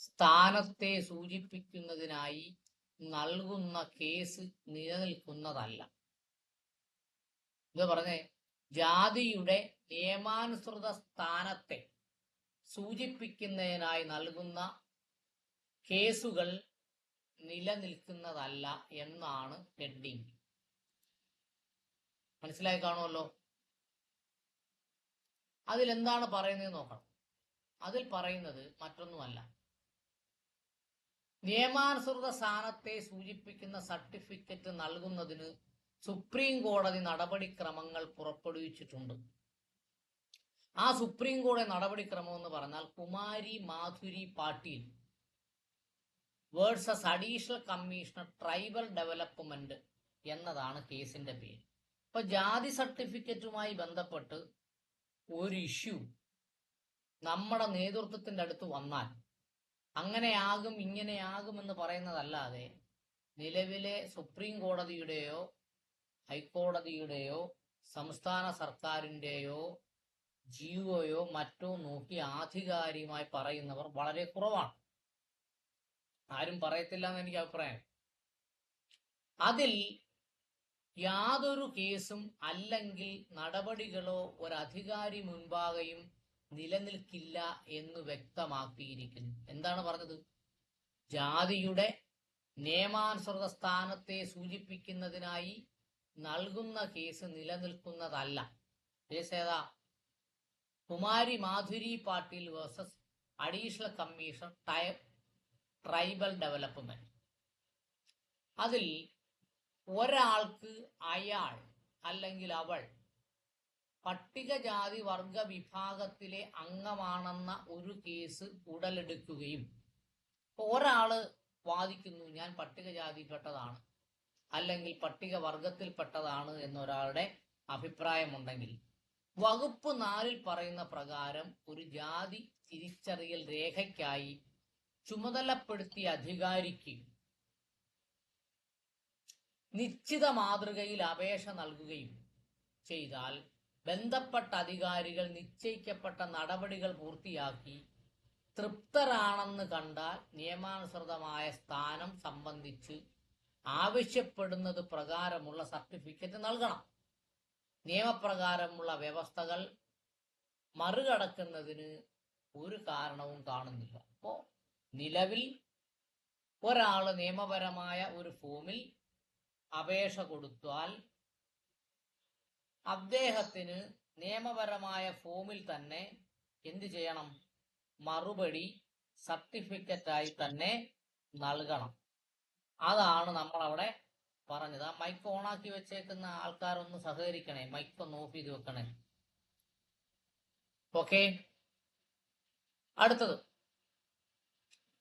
സ്ഥാനത്തെ സൂചിപ്പിക്കുന്നതിനായി നൽകുന്ന കേസ് നിലനിൽക്കുന്നതല്ല. ഇത് പറഞ്ഞേ ജാതിയുടെ നിയമാനുസൃത സ്ഥാനത്തെ സൂചിപ്പിക്കുന്നതിനായി നൽകുന്ന കേസുകൾ നിലനിൽക്കുന്നതല്ല എന്നാണ് ഹെഡിങ്. മനസ്സിലായി കാണുമല്ലോ? അതിലെന്താണ് പറയുന്നത് നോക്കണം. അതിൽ പറയുന്നത് മറ്റൊന്നുമല്ല. നിയമാനുസൃത സ്ഥാനത്തെ സൂചിപ്പിക്കുന്ന സർട്ടിഫിക്കറ്റ് നൽകുന്നതിന് സുപ്രീം കോടതി നടപടിക്രമങ്ങൾ പുറപ്പെടുവിച്ചിട്ടുണ്ട്. ആ സുപ്രീം കോടതി നടപടിക്രമം എന്ന് പറഞ്ഞാൽ Kumari Madhuri Patil versus additional commissioner tribal development എന്നതാണ് കേസിന്റെ പേര്. ഇപ്പൊ ജാതി സർട്ടിഫിക്കറ്റുമായി ബന്ധപ്പെട്ട് ഒരു ഇഷ്യൂ നമ്മുടെ നേതൃത്വത്തിന്റെ അടുത്ത് വന്നാൽ അങ്ങനെയാകും എന്ന് പറയുന്നതല്ലാതെ നിലവിലെ സുപ്രീം കോടതിയുടെയോ ഹൈക്കോടതിയുടെയോ സംസ്ഥാന സർക്കാരിന്റെയോ ജിയോയോ മറ്റോ നോക്കി ആധികാരികമായി പറയുന്നവർ വളരെ കുറവാണ്. ആരും പറയത്തില്ല എന്ന് എനിക്ക് അഭിപ്രായം. അതിൽ യാതൊരു കേസും അല്ലെങ്കിൽ നടപടികളോ ഒരധികാരി മുൻപാകെയും നിലനിൽക്കില്ല എന്ന് വ്യക്തമാക്കിയിരിക്കുന്നു. എന്താണ് പറഞ്ഞത്? ജാതിയുടെ നിയമാനുസൃത സ്ഥാനത്തെ സൂചിപ്പിക്കുന്നതിനായി നൽകുന്ന കേസ് നിലനിൽക്കുന്നതല്ല. കേസ് ഏതാ Kumari Madhuri Patil versus additional commission tie tribal development. അതിൽ ഒരാൾക്ക് അയാൾ അല്ലെങ്കിൽ അവൾ പട്ടികജാതി വർഗ വിഭാഗത്തിലെ അംഗമാണെന്ന ഒരു കേസ് ഉടലെടുക്കുകയും ഒരാൾ വാദിക്കുന്നു ഞാൻ പട്ടികജാതിയിൽപ്പെട്ടതാണ് അല്ലെങ്കിൽ പട്ടിക വർഗത്തിൽപ്പെട്ടതാണ് എന്നൊരാളുടെ അഭിപ്രായമുണ്ടെങ്കിൽ വകുപ്പ് നാലിൽ പറയുന്ന പ്രകാരം ഒരു ജാതി തിരിച്ചറിയൽ രേഖയ്ക്കായി ചുമതലപ്പെടുത്തിയ അധികാരിക്ക് നിശ്ചിത മാതൃകയിൽ അപേക്ഷ നൽകുകയും ചെയ്താൽ ബന്ധപ്പെട്ട അധികാരികൾ നിശ്ചയിക്കപ്പെട്ട നടപടികൾ പൂർത്തിയാക്കി തൃപ്തരാണെന്ന് കണ്ടാൽ നിയമാനുസൃതമായ സ്ഥാനം സംബന്ധിച്ച് ആവശ്യപ്പെടുന്നത് പ്രകാരമുള്ള സർട്ടിഫിക്കറ്റ് നൽകണം. നിയമപ്രകാരമുള്ള വ്യവസ്ഥകൾ മറികടക്കുന്നതിന് ഒരു കാരണവും കാണുന്നില്ല. അപ്പോ നിലവിൽ ഒരാൾ നിയമപരമായ ഒരു ഫോമിൽ അപേക്ഷ കൊടുത്താൽ അദ്ദേഹത്തിന് നിയമപരമായ ഫോമിൽ തന്നെ എന്തു ചെയ്യണം? മറുപടി സർട്ടിഫിക്കറ്റായി തന്നെ നൽകണം. അതാണ് നമ്മൾ അവിടെ പറഞ്ഞത്. ആ മൈക്ക് ഓണാക്കി വെച്ചേക്കുന്ന ആൾക്കാരൊന്ന് സഹകരിക്കണേ. മൈക്ക് ഒന്ന് ഓഫ് ചെയ്ത് വെക്കണേ. ഓക്കെ അടുത്തത്.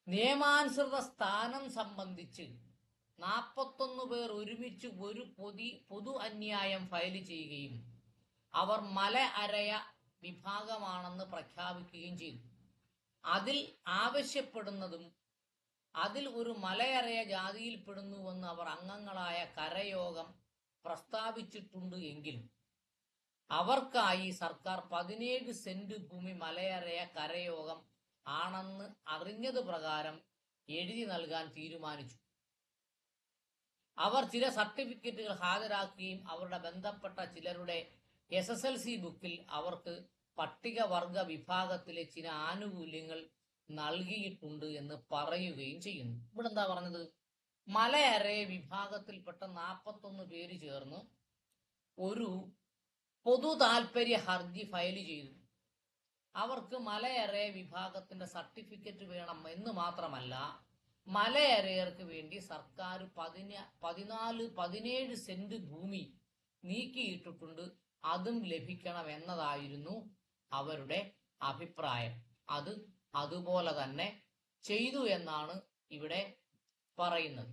നിയമാനുസൃത സ്ഥാനം സംബന്ധിച്ച് നാൽപ്പത്തൊന്ന് പേർ ഒരുമിച്ച് ഒരു പൊതി പൊതു അന്യായം ഫയൽ ചെയ്യുകയും അവർ മല അരയ വിഭാഗമാണെന്ന് പ്രഖ്യാപിക്കുകയും ചെയ്തു. അതിൽ ആവശ്യപ്പെടുന്നതും അതിൽ ഒരു മലയറയ ജാതിയിൽപ്പെടുന്നുവെന്ന് അവർ അംഗങ്ങളായ കരയോഗം പ്രസ്താവിച്ചിട്ടുണ്ട് എങ്കിലും അവർക്കായി സർക്കാർ പതിനേഴ് സെന്റ് ഭൂമി മലയറയ കരയോഗം ആണെന്ന് അറിഞ്ഞത് പ്രകാരം എഴുതി നൽകാൻ തീരുമാനിച്ചു. അവർ ചില സർട്ടിഫിക്കറ്റുകൾ ഹാജരാക്കുകയും അവരുടെ ബന്ധപ്പെട്ട ചിലരുടെ എസ് എസ് എൽ സി ബുക്കിൽ അവർക്ക് പട്ടികവർഗ വിഭാഗത്തിലെ ചില ആനുകൂല്യങ്ങൾ നൽകിയിട്ടുണ്ട് എന്ന് പറയുകയും ചെയ്യുന്നു. ഇവിടെ എന്താ പറഞ്ഞത്? മലയരെ വിഭാഗത്തിൽപ്പെട്ട നാൽപ്പത്തൊന്ന് പേര് ചേർന്ന് ഒരു പൊതു താൽപര്യ ഹർജി ഫയൽ ചെയ്തു. അവർക്ക് മലയറേ വിഭാഗത്തിന്റെ സർട്ടിഫിക്കറ്റ് വേണം എന്ന് മാത്രമല്ല മലയരയർക്ക് വേണ്ടി സർക്കാർ പതിന പതിനാല് പതിനേഴ് സെന്റ് ഭൂമി നീക്കിയിട്ടിട്ടുണ്ട്. അതും ലഭിക്കണം എന്നതായിരുന്നു അവരുടെ അഭിപ്രായം. അത് അതുപോലെ തന്നെ ചെയ്തു എന്നാണ് ഇവിടെ പറയുന്നത്.